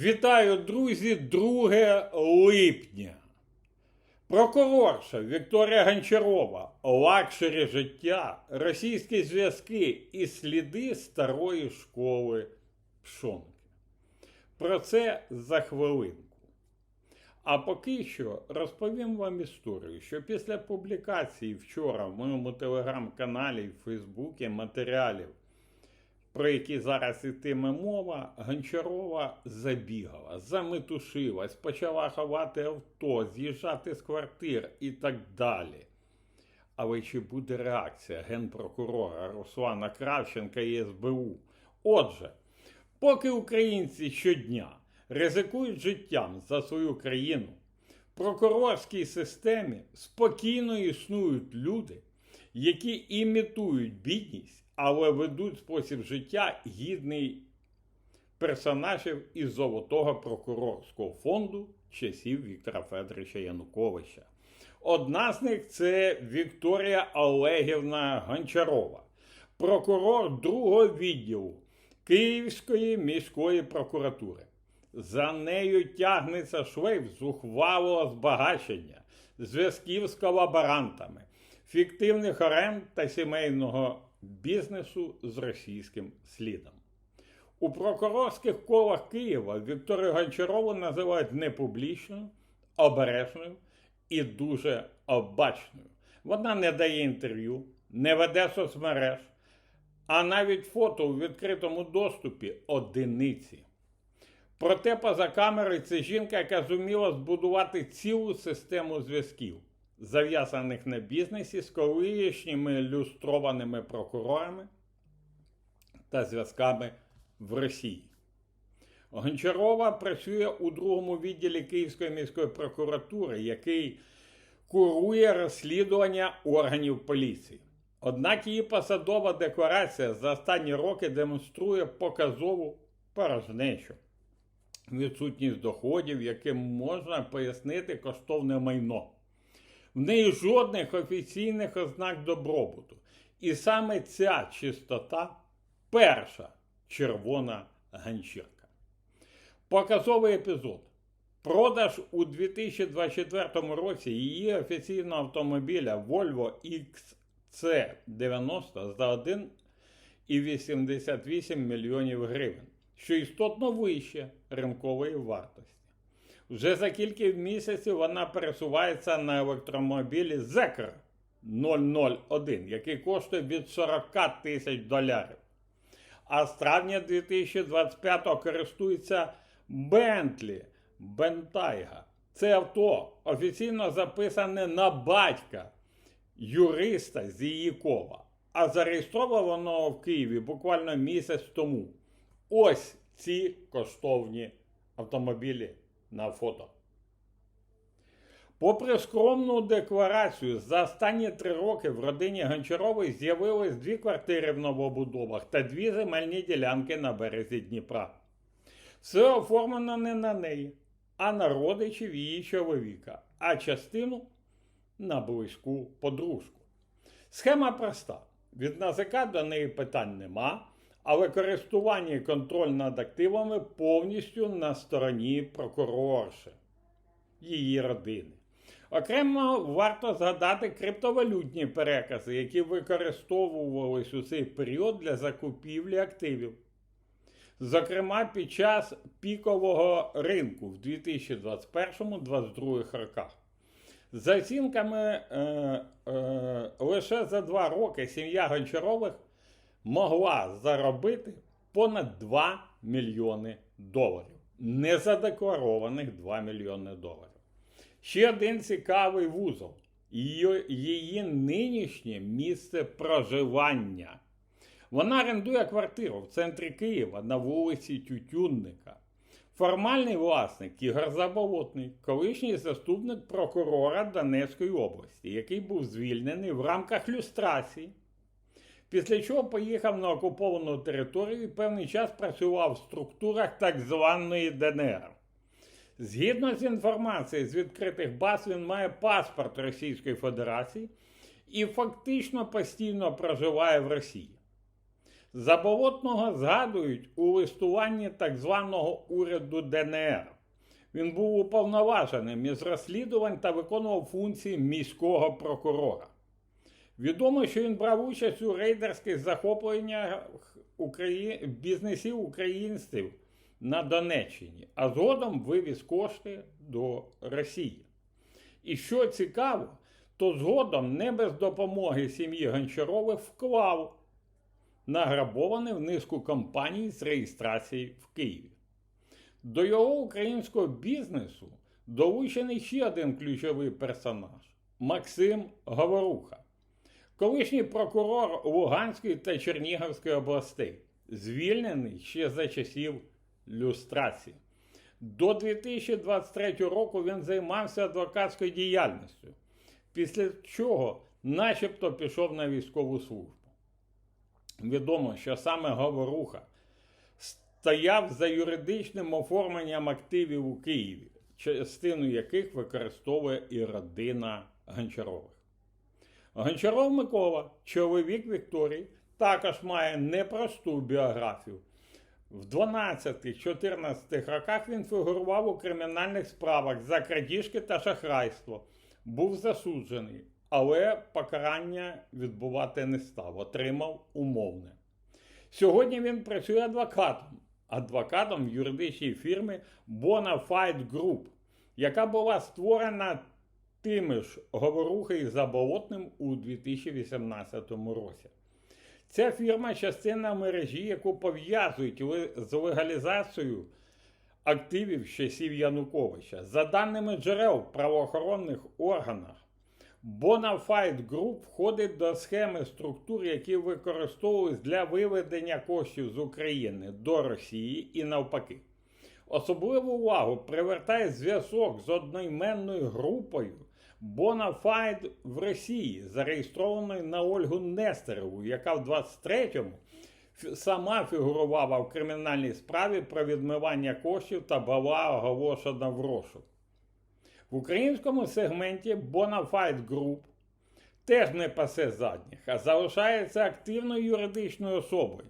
Вітаю, друзі, 2 липня. Прокурорша Вікторія Гончарова, лакшері життя, російські зв'язки і сліди старої школи Пшонки. Про це за хвилинку. А поки що розповім вам історію, що після публікації вчора в моєму телеграм-каналі і Фейсбуці матеріалів про які зараз ітиме мова, Гончарова забігала, заметушилась, почала ховати авто, з'їжджати з квартир і так далі. Але чи буде реакція генпрокурора Руслана Кравченка і СБУ? Отже, поки українці щодня ризикують життям за свою країну, в прокурорській системі спокійно існують люди, які імітують бідність але ведуть спосіб життя гідний персонажів із Золотого прокурорського фонду часів Віктора Федоровича Януковича. Одна з них це Вікторія Олегівна Гончарова, прокурор другого відділу Київської міської прокуратури. За нею тягнеться шлейф зухвалого збагачення, зв'язків з колаборантами, фіктивних оренд та сімейного бізнесу з російським слідом. У прокурорських колах Києва Вікторію Гончарову називають непублічною, обережною і дуже обачною. Вона не дає інтерв'ю, не веде соцмереж, а навіть фото у відкритому доступі одиниці. Проте поза камерою це жінка, яка зуміла збудувати цілу систему зв'язків зав'язаних на бізнесі з колишніми люстрованими прокурорами та зв'язками в Росії. Гончарова працює у другому відділі Київської міської прокуратури, який курує розслідування органів поліції. Однак її посадова декларація за останні роки демонструє показову порожнечу, відсутність доходів, яким можна пояснити коштовне майно. В неї жодних офіційних ознак добробуту. І саме ця чистота перша червона ганчірка. Показовий епізод. Продаж у 2024 році її офіційного автомобіля Volvo XC90 за 1,88 мільйонів гривень, що істотно вище ринкової вартості. Вже за кілька місяців вона пересувається на електромобілі Зекр 001, який коштує від 40 тисяч доларів. А з травня 2025-го користується Бентлі Бентайга. Це авто офіційно записане на батька юриста з її кола. А зареєстровано в Києві буквально місяць тому. Ось ці коштовні автомобілі на фото. Попри скромну декларацію, за останні три роки в родині Гончарової з'явилось дві квартири в новобудовах та дві земельні ділянки на березі Дніпра. Все оформлено не на неї, а на родичів її чоловіка, а частину на близьку подружку. Схема проста: від НАЗК до неї питань нема але користування і контроль над активами повністю на стороні прокурорши, її родини. Окремо варто згадати криптовалютні перекази, які використовувались у цей період для закупівлі активів. Зокрема, під час пікового ринку в 2021-2022 роках. За оцінками, е, е, лише за два роки сім'я Гончарових могла заробити понад 2 мільйони доларів. Незадекларованих 2 мільйони доларів. Ще один цікавий вузол її, її нинішнє місце проживання. Вона орендує квартиру в центрі Києва на вулиці Тютюнника. Формальний власник Ігор Заболотний, колишній заступник прокурора Донецької області, який був звільнений в рамках люстрації після чого поїхав на окуповану територію і певний час працював в структурах так званої ДНР. Згідно з інформацією з відкритих баз, він має паспорт Російської Федерації і фактично постійно проживає в Росії. Заболотного згадують у листуванні так званого уряду ДНР. Він був уповноваженим із розслідувань та виконував функції міського прокурора. Відомо, що він брав участь у рейдерських захопленнях Украї... бізнесів українців на Донеччині, а згодом вивіз кошти до Росії. І що цікаво, то згодом не без допомоги сім'ї Гончарових вклав награбований в низку компаній з реєстрації в Києві. До його українського бізнесу долучений ще один ключовий персонаж Максим Говоруха, колишній прокурор Луганської та Чернігівської областей, звільнений ще за часів люстрації. До 2023 року він займався адвокатською діяльністю, після чого начебто пішов на військову службу. Відомо, що саме Говоруха стояв за юридичним оформленням активів у Києві, частину яких використовує і родина Гончарових. Гончаров Микола, чоловік Вікторії, також має непросту біографію. В 12-14 роках він фігурував у кримінальних справах за крадіжки та шахрайство, був засуджений, але покарання відбувати не став, отримав умовне. Сьогодні він працює адвокатом, адвокатом в юридичній фірмі Bonafide Group, яка була створена тими ж Говорухи і Заболотним у 2018 році. Ця фірма частина мережі, яку пов'язують з легалізацією активів часів Януковича. За даними джерел правоохоронних органах, Bonafide Group входить до схеми структур, які використовують для виведення коштів з України до Росії і навпаки. Особливу увагу привертає зв'язок з одноіменною групою Bonafide в Росії, зареєстрованою на Ольгу Нестерову, яка в 23-му сама фігурувала в кримінальній справі про відмивання коштів та була оголошена в розшук. В українському сегменті Bonafide Group теж не пасе задніх, а залишається активною юридичною особою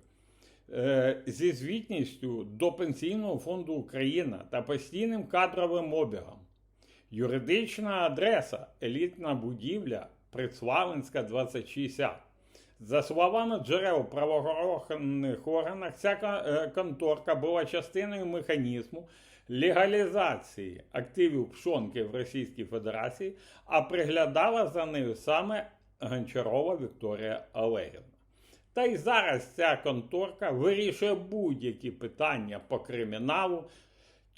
е, зі звітністю до Пенсійного фонду Україна та постійним кадровим обігом. Юридична адреса елітна будівля Прицвалинська 2060. За словами джерел правоохоронних органах, ця е, конторка була частиною механізму легалізації активів пшонки в Російській Федерації, а приглядала за нею саме Гончарова Вікторія Олегівна. Та й зараз ця конторка вирішує будь-які питання по криміналу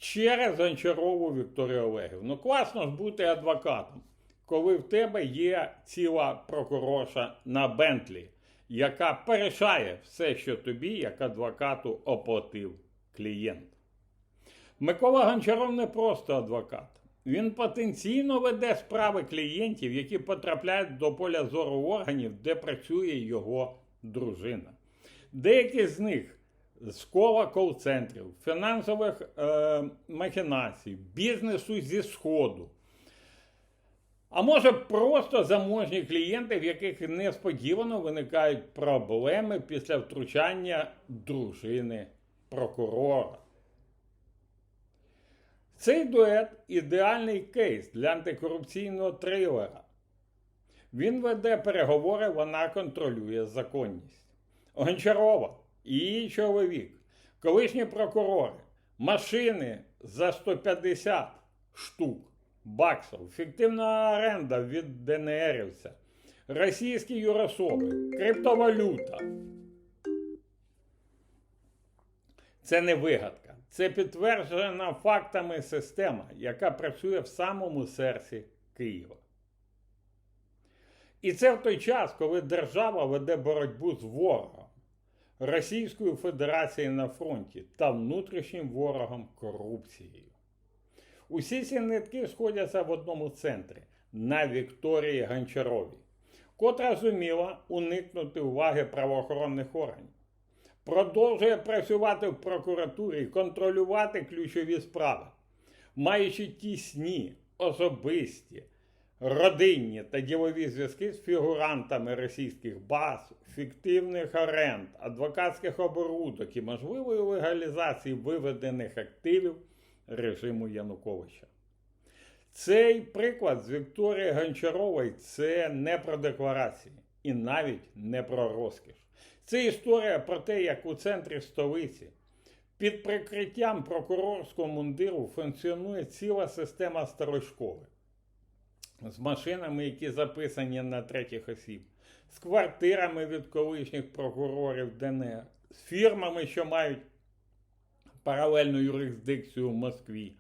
через Гончарову Вікторію Олегівну. Ну, класно ж бути адвокатом, коли в тебе є ціла прокурорша на Бентлі, яка порішає все, що тобі, як адвокату, оплатив клієнт. Микола Гончаров не просто адвокат. Він потенційно веде справи клієнтів, які потрапляють до поля зору органів, де працює його дружина. Деякі з них з кола кол-центрів, фінансових е, махінацій, бізнесу зі Сходу. А може просто заможні клієнти, в яких несподівано виникають проблеми після втручання дружини прокурора. Цей дует ідеальний кейс для антикорупційного трилера. Він веде переговори, вона контролює законність. Гончарова і чоловік, колишні прокурори, машини за 150 штук баксів, фіктивна оренда від ДНРівця, російські юрособи, криптовалюта. Це не вигадка. Це підтверджена фактами система, яка працює в самому серці Києва. І це в той час, коли держава веде боротьбу з ворогом, Російською Федерацією на фронті та внутрішнім ворогом корупцією. Усі ці нитки сходяться в одному центрі на Вікторії Гончаровій, котра зуміла уникнути уваги правоохоронних органів продовжує працювати в прокуратурі і контролювати ключові справи, маючи тісні, особисті, родинні та ділові зв'язки з фігурантами російських баз, фіктивних оренд, адвокатських оборудок і можливої легалізації виведених активів режиму Януковича. Цей приклад з Вікторії Гончарової це не про декларації і навіть не про розкіш. Це історія про те, як у центрі столиці під прикриттям прокурорського мундиру функціонує ціла система старої школи з машинами, які записані на третіх осіб, з квартирами від колишніх прокурорів ДНР, з фірмами, що мають паралельну юрисдикцію в Москві.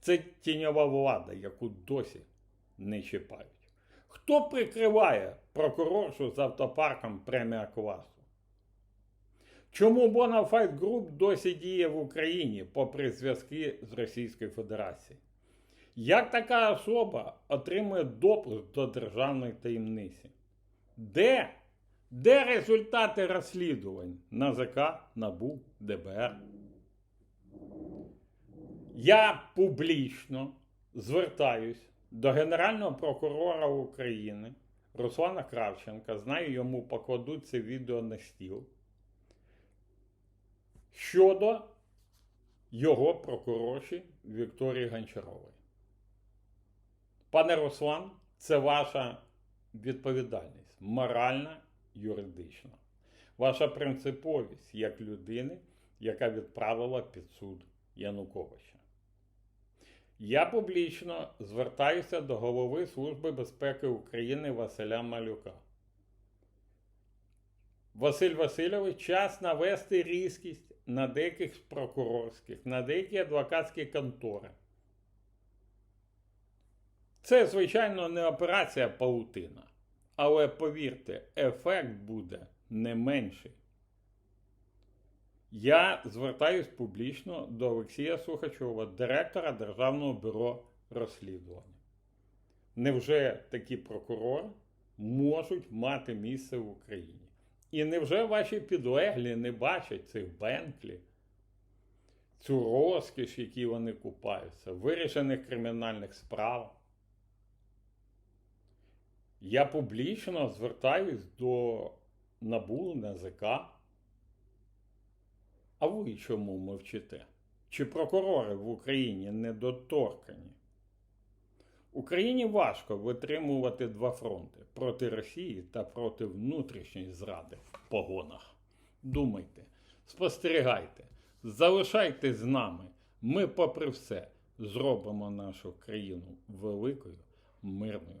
Це тіньова влада, яку досі не чіпають. Хто прикриває прокуроршу з автопарком премія класу? Чому Bonafide Group досі діє в Україні попри зв'язки з Російською Федерацією? Як така особа отримує допуск до державної таємниці? Де? Де результати розслідувань НАЗК, НАБУ, ДБР? Я публічно звертаюсь до Генерального прокурора України Руслана Кравченка. Знаю, йому покладуть це відео на стіл. Щодо його прокурорші Вікторії Гончарової. Пане Руслан, це ваша відповідальність моральна, юридична, ваша принциповість як людини, яка відправила під суд Януковича. Я публічно звертаюся до голови Служби безпеки України Василя Малюка. Василь Васильович, час навести різкість на деяких прокурорських, на деякі адвокатські контори. Це, звичайно, не операція паутина. Але повірте, ефект буде не менший. Я звертаюсь публічно до Олексія Сухачова, директора Державного бюро розслідування. Невже такі прокурори можуть мати місце в Україні? І невже ваші підлеглі не бачать цих Бентлі, цю розкіш, які вони купаються, вирішених кримінальних справ? Я публічно звертаюсь до НАБУ, НАЗК. А ви чому мовчите? Чи прокурори в Україні недоторкані? Україні важко витримувати два фронти проти Росії та проти внутрішньої зради в погонах. Думайте, спостерігайте, залишайтесь з нами. Ми, попри все, зробимо нашу країну великою, мирною